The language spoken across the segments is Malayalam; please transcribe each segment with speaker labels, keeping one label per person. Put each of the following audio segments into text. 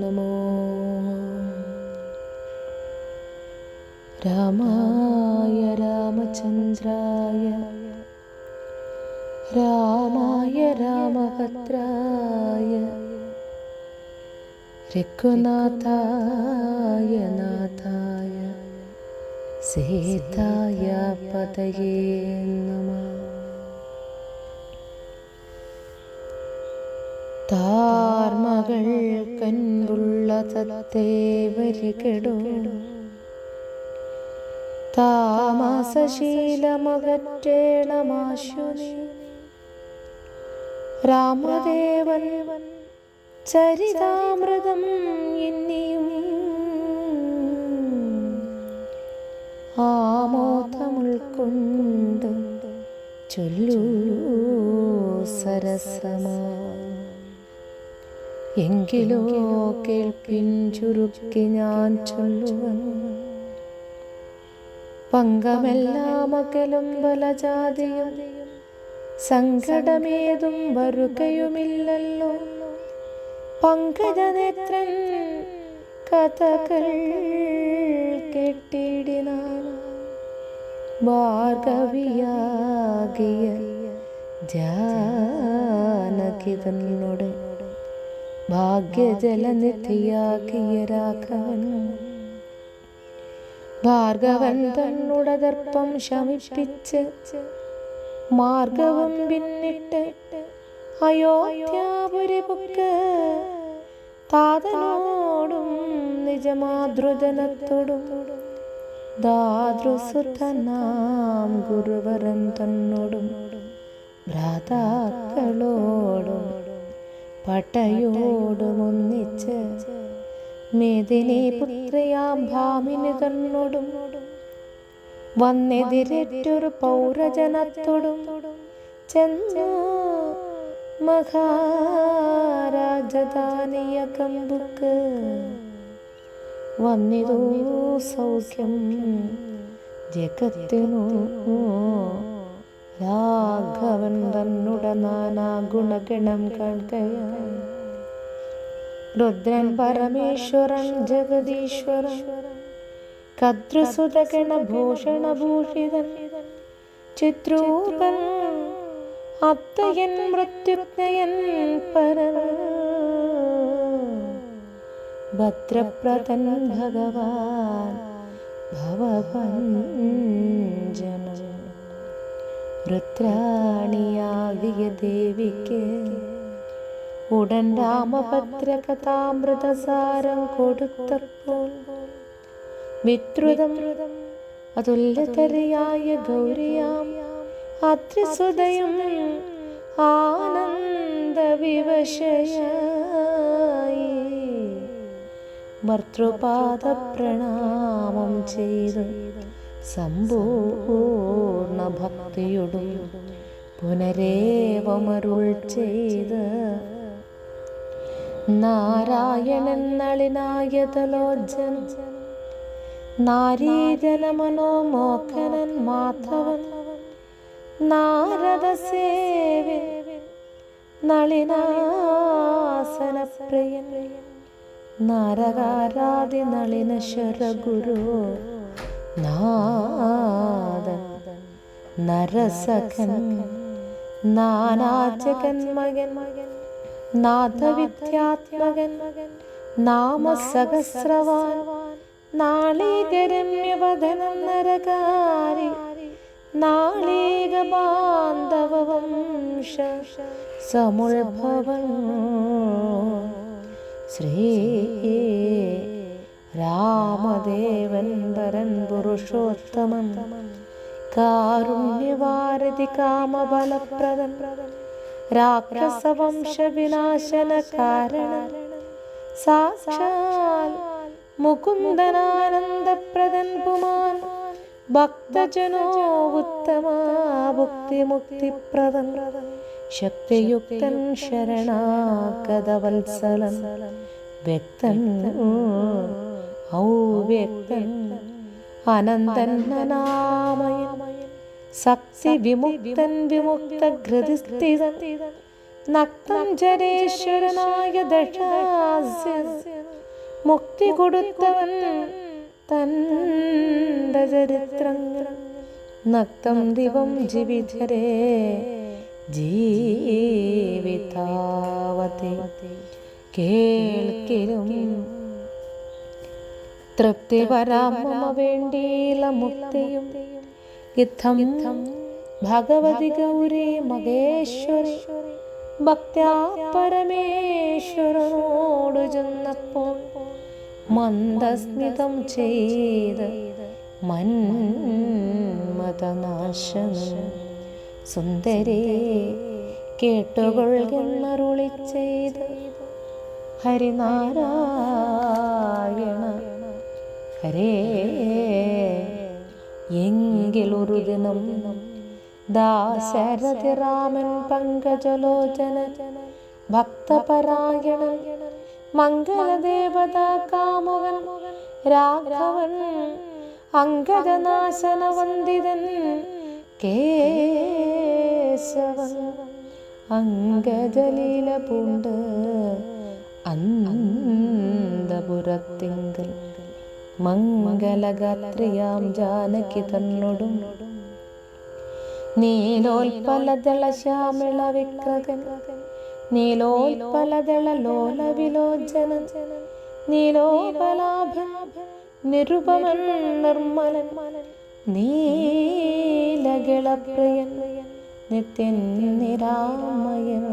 Speaker 1: നമോ. രാമായ രാമചന്ദ്രായ രാമായ രാമഭദ്രായ രഘുനാഥായ നാഥായ സീതായ പതയേ താർമകൾ കണ്ടുള്ള തത്തേവരികടോ താമസശീലമകറ്റേണമാശുനി. രാമദേവൻ ചരിതാമൃതം എന്നിയും ആമോദമുൾക്കൊണ്ട് ചൊല്ലൂ സരസമാ. എങ്കിലോ കേൾപ്പിൻ ചുരുക്കി ഞാൻ ചൊല്ലുവൻ പങ്കമെല്ലാം അകലും ബലജാതിയും സങ്കടമേതും വരുകയുമില്ലല്ലോ. പങ്കജനേത്രൻ കഥകൾ കെട്ടിടിനാണ് ഭാർഗവിയാകിയ ജാനകി തന്നോട് ഭാഗ്യജലനിധിയാക്കിയ രാഘവൻ ഭാർഗവൻ തന്നുട ദർപ്പം ശമിപ്പിച്ച് മാർഗവും പിന്നിട്ട് അയോധ്യാപുരിപുക്ക് താതനോടും നിജമാതൃജനത്തോടും ദാതൃസുതനാം ഗുരുവരൻ തന്നോടും ഭ്രാതാക്കളോടും പട്ടയോടും ഒന്നിച്ച് മേദിനി പുത്രയാ ഭാമിനി തന്നോടും വന്നെതിരേറ്റൊരു പൗരജനത്തോടും ചെന്ന മഹാരാജധാനിയ കമ്പുക്ക് വന്നിതോ സൗഖ്യം ജഗത്തിനു. രാഘവൻ തന്നുട നാനാ ഗുണഗണം കാൺകയായി രുദ്രൻ പരമേശ്വരൻ ജഗദീശ്വരൻ കദ്രസുതഗണഭൂഷണഭൂഷിതൻ ചിത്രൂപൻ അത്തയൻ മൃത്യുജ്ഞയൻ പരൻ ഭദ്രപ്രതൻ ഭഗവാൻ ഭവഭഞ്ജനം. രുദ്രാണിയാകിയ ദേവിക്ക് ഉടൻ രാമഭദ്ര കഥാമൃതസാരം കൊടുത്തപ്പോൾ വിദ്രുതം അതുല്യതരയായ ഗൗരിയാം അത്രിസുതയും ആനന്ദവിവശയായി ഭർത്തൃപാദ പ്രണാമം ചെയ്ത്. സമ്പൂർണ ഭക്തിയുടും പുനരേവമരുൾ ചെയ്ത് നാരായണൻ നളിനായതലോജൻ നാരീജന മനോമോഹനൻ മാധവൻ നാരദ സേവ നളിനാസനപ്രിയൻ നാരകാരാതി നളിന ശരഗുരു നാദൻ നരസഖൻ നാനാജകൻ മകൻ നാഥവിദ്യാത്മകൻ നാമസഹസ്രവാൻ നാളീകരമ്യവദനം നരകാരി നാളീക ബാന്ധവംശ സമുൾഭവൻ ശ്രീ രാമദേവൻ വരൻ പുരുഷോത്തമൻ. കാരുണ്യവാരതി കാമബലപ്രദൻ. രാക്ഷസവംശ വിനാശന കാരണം. സാക്ഷാൽ മുകുന്ദനാനന്ദപ്രദൻ പുമാൻ. ഭക്തജനോ ഉത്തമ ഭുക്തി മുക്തിപ്രദൻ ശക്തിയുക്തൻ ശരണാഗതവത്സലം വ്യക്തൻ ഔവ്യക്തൻ അനന്തൻ അനാമയൻ സക്തി വിമുക്തൻ വിമുക്ത ഘൃതിസ്ഥിതൻ നക്തം ജരേശ്വരനായ ദക്ഷാസ്യൻ മുക്തി കൊടുത്തവൻ തന്റെ ചരിത്രങ്ങൾ. നക്തം ദിവം ജീവിതരേ ജീവിതാവത്തെ കേൾക്കിലും തൃപ്തി വരാമമ വേണ്ടിയില മുക്തിയും? ഇത്തം ഭഗവതി ഗൗരി മഹേശ്വരി. ഭക്ത്യാ പരമേശ്വരനോട് ചെന്നപ്പോൾ മന്ദസ്മിതം ചെയ്ത് മന്മതനാശനം സുന്ദരി കേട്ടുകൊള്ളുന്നരുളി ചെയ്ത് ഹരിനാരായണ എങ്കിലൊരു ദിനം ദാശരഥി രാമൻ പങ്കജലോചന ഭക്തപരായണൻ മംഗളദേവത കാമുകൻ രാഘവൻ അങ്കജനാശന വന്ദിതൻ കേശവൻ അങ്കജലീല പൂണ്ട് അന്തപുരത്തിങ്കൽ മംഗലഗാത്രിയാം ജാനകി തന്നോടും. നീലോൽപലദള ശ്യാമിള വിക്രകൻ നീലോൽപലദള ലോല വിലോചന. നീലോപലാഭൻ നിരുപമൻ നിർമ്മലൻ. നീലഗളപ്രിയൻ നിത്യൻ നിരാമയൻ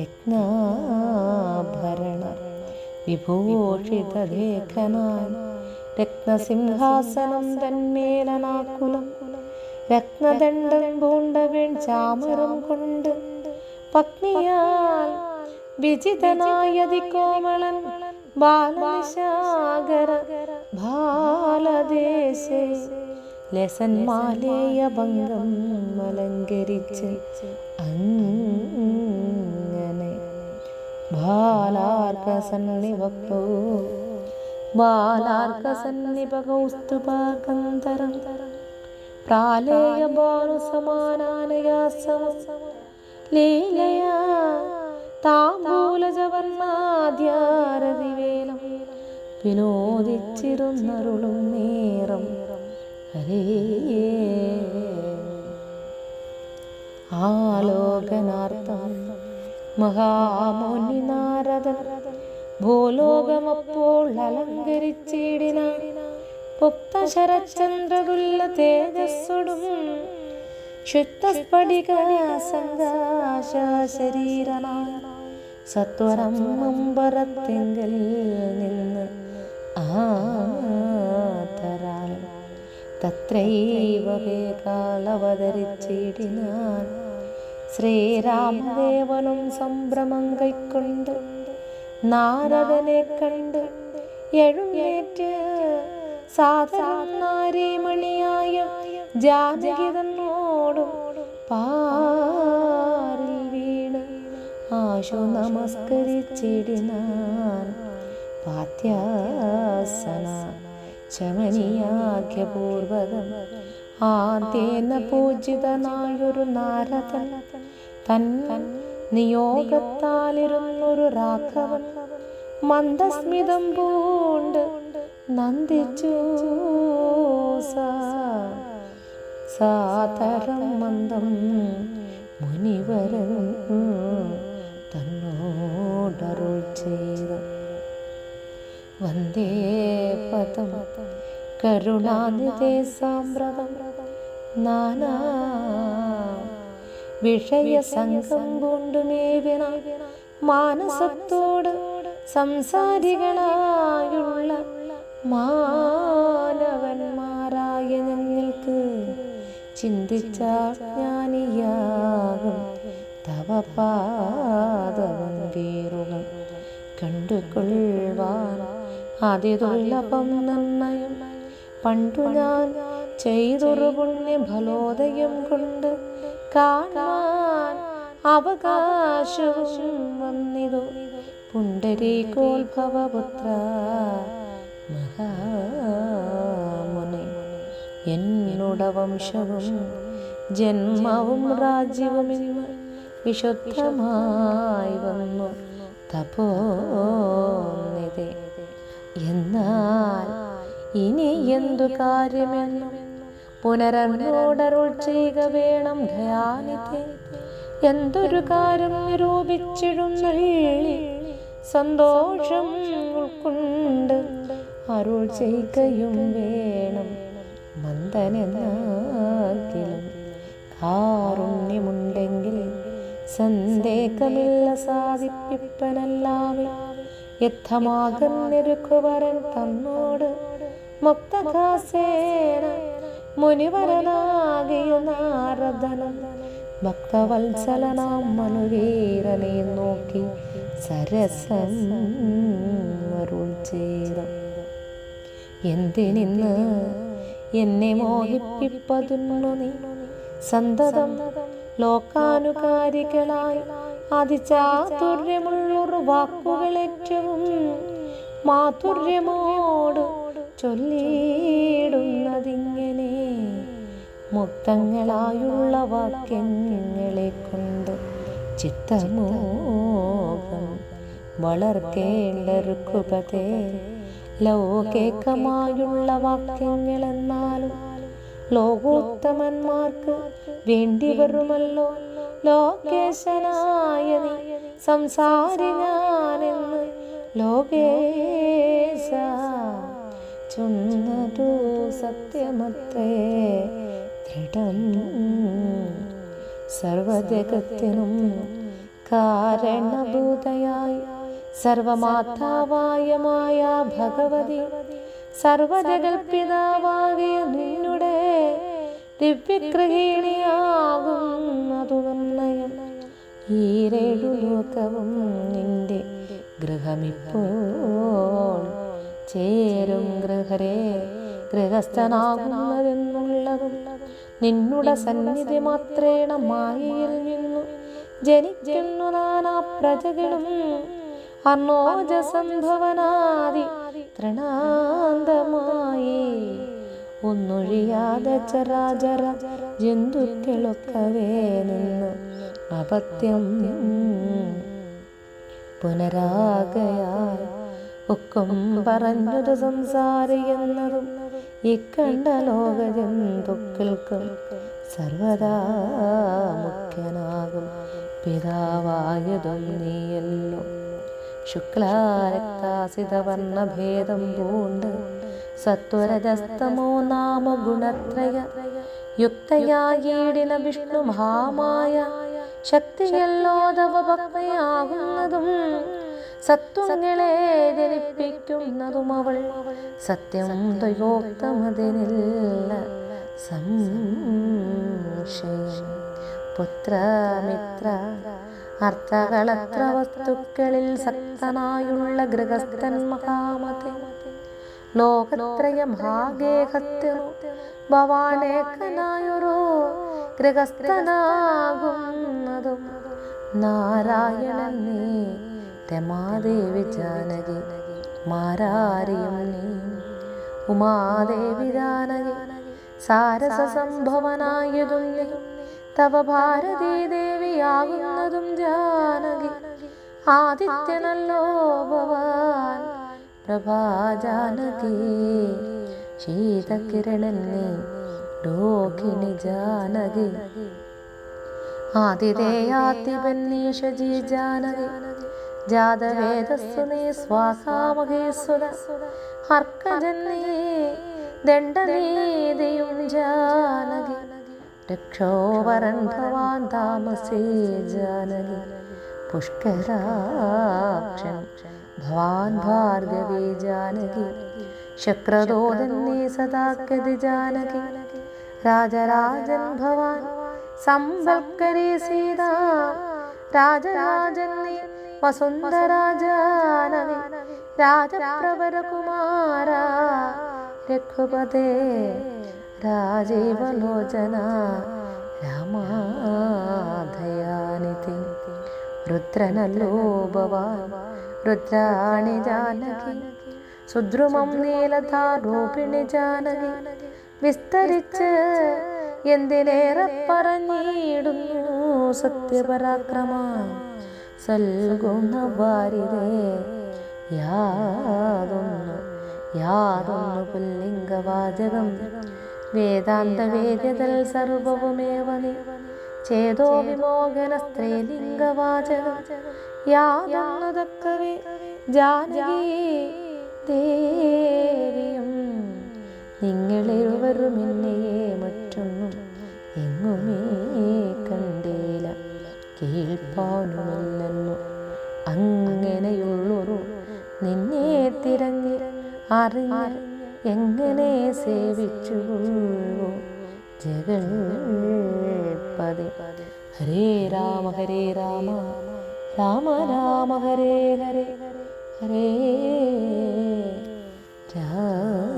Speaker 1: രത്നാഭരണ വിഭൂഷിതലേഖനാൻ രത്നസിംഹാസനം തന്മേലനാക്കുലം. രത്നദണ്ഡം പൂണ്ടവൻ ചാമരം കൊണ്ട്. പത്നിയാൽ വിജിതനായതി കോമളൻ. ബാലനിശാകര ബാലദേശേ. ലസന്മാലേയ ഭംഗം അലങ്കരിച്ച് അങ്ങനെ ബാലാർക്ക ബാലാർക്കസന്നിപകൗസ്തുപാകന്തരം പ്രാലേയ ബാണു സമാനാനയാസമം ലീലയാ താമ്പൂലജവർണാദ്യാരതിവേലം വിനോദിച്ചിരുന്നരുളും നേരം. ഹരേ ആലോകനാർത്ഥം മഹാമുനി നാരദൻ ഭൂലോകമപ്പോൾ അലങ്കരിച്ചിടിന പുക്ത ശരചന്ദ്രതുല്ല തേജസ്സുടും ശുദ്ധസ്ഫടിക ശരീരനായ സത്വരം അമ്പരത്തിങ്കൽ നിന്ന് ആതരാൽ തത്രൈവ വേകാലവതരിച്ചിടിനാൻ ശ്രീരാമദേവനും സംഭ്രമം കൈക്കൊണ്ട് നാരദനെ കണ്ട് എഴുന്നേറ്റ് സാധാരണാരിമണിയായ ജാനകി തന്നോടും പാറിൽ വീണ് ആശു നമസ്കരിച്ചിടിനാൻ പാത്യാസന ശമനിയാഖ്യപൂർവകം ആദ്യേന പൂജിതനായൊരു നാരദൻ. തൻ നിയോഗത്താലിരുന്നൊരു രാഘവൻ. മന്ദസ്മിതം പൂണ്ട് നന്ദിച്ചു സാതരം മന്ദം മുനിവരൻ തന്നോടരുൾ ചെയ്തു. വന്ദേ പദം കരുണാനിധേ സാമ്പ്രതം നാനാ വിഷയസംഘം കൊണ്ടുമേവിന മാനസത്തോട് സംസാരികളായുള്ള മാനവന്മാരായ നിങ്ങൾക്ക് ചിന്തിച്ച ജ്ഞാനിയാകും തവ വേറുകൾ കണ്ടുകൊള്ളുവാൻ അതിദുർലഭം നന്മയും പണ്ടു ഞാൻ ചെയ്തൊരു പുണ്യ ഫലോദയം കൊണ്ട് കാണാൻ അവകാശവും വന്നിതു. പുണ്ടരീകോത്ഭവപുത്ര മഹാമുനി എന്നോട വംശവും ജന്മവും രാജ്യവും ഇന്ന് വിശുദ്ധമായി വന്നു തപോന്നിതേ. എന്നാൽ ഇനി എന്തു കാര്യമെന്നും പുനരനോടരുൾ ചെയ്യുക വേണം ധ്യാനിത്തെ എന്തൊരു കാര്യം നിരൂപിച്ചിടുന്ന? സന്തോഷം ഉൾക്കൊണ്ട് അരുൾ ചെയ്യുകയും വേണം മന്ദനെന്നാകിലും. കാരുണ്യമുണ്ടെങ്കിൽ സന്ദേഹമില്ല സാധിപ്പിപ്പനല്ലാവേ യഥമാകുന്നൊരുക്കുവരൻ തന്നോട് മുക്തകാസേന മുനിവരനാകിയ നാരദനം ഭക്തവത്സലനാം മനുവീരനെ നോക്കി സരസം അരുൾ ചെയ്തു. എന്തിനിന്ന് എന്നെ മോഹിപ്പിപ്പതുന്നു നീ? സന്തതം ലോകാനുകാരികളായി അതിചാതുര്യമുള്ളൊരു വാക്കുകളേറ്റവും മാധുര്യമോട് ചൊല്ലിയിടുന്നതിങ്ങനെ മുക്തങ്ങളായുള്ള വാക്യങ്ങളെ കൊണ്ട് ചിത്തമോകം വളർക്കേണ്ടതേ ഋക്കുപതേ ലൗകികമായുള്ള വാക്യങ്ങളെന്നാലും ലോകോത്തമന്മാർക്ക് വേണ്ടി വരുമല്ലോ ലോകേശനായ നീ സംസാരി ഞാനെന്ന് ലോകേശ ചൊന്നതു സത്യമത്രേ. ദൃഢം സർവജഗത്തിനും കാരണഭൂതയായി. സർവമാതാവായ മായ ഭഗവതി സർവജഗൽപിതാവാകിയ നിന്നുടെ ദിവ്യഗ്രഹീണിയാകുന്നതു നന്നയം ഈരേഴു ലോകവും നിന്റെ ഗൃഹമിപ്പോൾ ചേരും ഗൃഹരേ ഗൃഹസ്ഥനാകുന്നതെന്നുള്ളതും നിന്നുടെ സന്നിധി മാത്രേണ മായയിൽ നിന്നു. ജനിക്കുന്നു നാനാ പ്രജകളും. അർണോജ സംഭവനാദി തൃണാന്തമായി ഒന്നൊഴിയാതെ ചരാചര ജന്തുക്കളൊക്കവേ നിന്ന്. അപത്യം പുനരാകയാൽ. ഒക്കും പറഞ്ഞൊരു സംസാരിക്കുന്നതും ഇക്കണ്ട ലോക ജന്തുക്കൾക്കും സർവദാ മുഖ്യനാകും. പിതാവായതും നീയല്ലോ. ശുക്ലാരക്താസിതവർണഭേദം പൂണ്ട് സത്വരജസ്തമോ നാമ ഗുണത്രയ യുക്തയാകീടിന വിഷ്ണു മഹാമായ ശക്തിയല്ലോതവ ഭക്തയാകുന്നതും സത്വങ്ങളെ ജനിപ്പിക്കുന്നതും അവൾ സത്യം ദ്വയോക്തമതിനില്ല സംശയം. പുത്രമിത്ര. അർത്ഥകളത്ര വസ്തുക്കളിൽ സക്തനായുള്ള ഗൃഹസ്ഥൻ മഹാമതി. ലോകത്രയ മഹാഗേഹത്തിനു ഭവാനേക്കനായൊരു ഗൃഹസ്ഥനാകുന്നതും നാരായണൻ നീ രമാദേവി ജാനകി മാരാരിയും നീ. ഉമാദേവി ജാനകി സാരസ സംഭവനായതും നീ. തവ ഭാരതീ ദേവിയാകുന്നതും ജാനകി ആദിത്യനല്ലോ ഭവാൻ പ്രഭാജാനകി. ശീതകിരണൻ നീ രോഹിണി ജാനകി. ആതിഥേയാതിപന്നീഷജി ജാനകി ജാതവേദസ്സു നീ സ്വാസാമഹേസ്വത ഹർക്കജന്നീ ജാനകി രക്ഷോവരൻ ഭവാൻ താമസേ ജാനകി പുഷ്കരാക്ഷൻ ഭവാൻ ഭാർഗവേ ജാനകി ശക്രദോദന്നീ സദാഗതി ജാനകി രാജരാജൻ ഭവാൻ സംവൽക്കരി സീത രാജരാജൻ വസുന്ധരാ ജാനകി രാജപ്രവരകുമാര രഘുപതേ രാജീവലോചന രാമാധയാനിതി രുദ്രനല്ലോ രുദ്രാണി ജാനകി സുദ്രുമം നീലധാരൂപിണി ജാനകി വിസ്തരിച്ച് എന്തിനേറെ പറഞ്ഞിടുന്നു സത്യപരാക്രമ സൽഗുണവാരിതേ. യാതൊന്നു യാതൊന്നു പുല്ലിംഗവാചകം. വേദാന്ത വേദ്യതൽ സർവവുമേവനി. ചേതോ വിമോഹന സ്ത്രീലിംഗവാചകം യാതൊന്നു തക്കവേ ജാനകി ദേവിയും. നിങ്ങളിരുവരും എന്നെയെ മറ്റൊന്നും എങ്ങുമേ കണ്ടേല കേൾപ്പാനുമില്ലെന്നു അങ്ങനെയുള്ളൊരു നിന്നെ തിരഞ്ഞ് അറിഞ്ഞ് എങ്ങനെ സേവിച്ചു ജഗൽപതി ഹരേ രാമ ഹരേ രാമ. രാമ രാമ ഹരേ ഹരേ ഹരേ. രാമ